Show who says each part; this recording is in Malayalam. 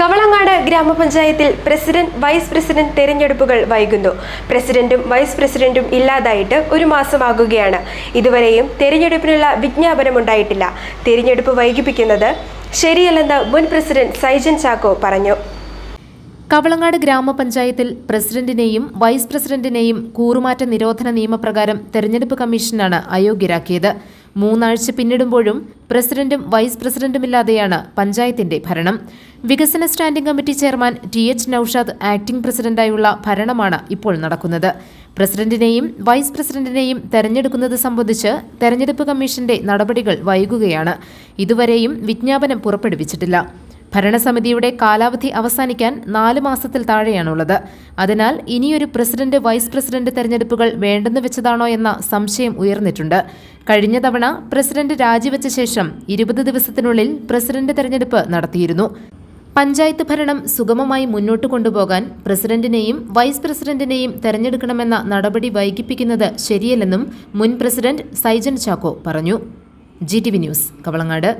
Speaker 1: കവളങ്ങാട് ഗ്രാമപഞ്ചായത്തിൽ പ്രസിഡന്റ് വൈസ് പ്രസിഡന്റ് തെരഞ്ഞെടുപ്പുകൾ വൈകുന്നു പ്രസിഡന്റും വൈസ് പ്രസിഡന്റും ഇല്ലാതായിട്ട് ഒരു മാസമാകുകയാണ് ഇതുവരെയും തെരഞ്ഞെടുപ്പിനുള്ള ഉണ്ടായിട്ടില്ല തെരഞ്ഞെടുപ്പ് വൈകിപ്പിക്കുന്നത് ശരിയല്ലെന്ന് മുൻ പ്രസിഡന്റ് സൈജൻ ചാക്കോ പറഞ്ഞു
Speaker 2: കവളങ്ങാട് ഗ്രാമപഞ്ചായത്തിൽ പ്രസിഡന്റിനെയും വൈസ് പ്രസിഡന്റിനെയും കൂറുമാറ്റ നിരോധന നിയമപ്രകാരം തെരഞ്ഞെടുപ്പ് കമ്മീഷനാണ് അയോഗ്യരാക്കിയത് മൂന്നാഴ്ച പിന്നിടുമ്പോഴും പ്രസിഡന്റും വൈസ് പ്രസിഡന്റുമില്ലാതെയാണ് പഞ്ചായത്തിന്റെ ഭരണം വികസന standing committee chairman T H Noushad acting പ്രസിഡന്റായുള്ള ഭരണമാണ് ഇപ്പോൾ നടക്കുന്നത് പ്രസിഡന്റിനെയും വൈസ് പ്രസിഡന്റിനെയും തെരഞ്ഞെടുക്കുന്നത് സംബന്ധിച്ച് തെരഞ്ഞെടുപ്പ് കമ്മീഷന്റെ നടപടികൾ വൈകുകയാണ് ഇതുവരെയും വിജ്ഞാപനം പുറപ്പെടുവിച്ചിട്ടില്ല ഭരണസമിതിയുടെ കാലാവധി അവസാനിക്കാൻ നാല് മാസത്തിൽ താഴെയാണുള്ളത് അതിനാൽ ഇനിയൊരു പ്രസിഡന്റ് വൈസ് പ്രസിഡന്റ് തെരഞ്ഞെടുപ്പുകൾ വേണ്ടെന്ന് വെച്ചതാണോ എന്ന സംശയം ഉയർന്നിട്ടുണ്ട് കഴിഞ്ഞ തവണ പ്രസിഡന്റ് രാജിവെച്ച ശേഷം ഇരുപത് ദിവസത്തിനുള്ളിൽ പ്രസിഡന്റ് തെരഞ്ഞെടുപ്പ് നടത്തിയിരുന്നു പഞ്ചായത്ത് ഭരണം സുഗമമായി മുന്നോട്ട് കൊണ്ടുപോകാൻ പ്രസിഡന്റിനെയും വൈസ് പ്രസിഡന്റിനെയും തെരഞ്ഞെടുക്കണമെന്ന നടപടി വൈകിപ്പിക്കുന്നത് ശരിയല്ലെന്നും മുൻ പ്രസിഡന്റ് സൈജൻ ചാക്കോ പറഞ്ഞു G T V news Kavalangad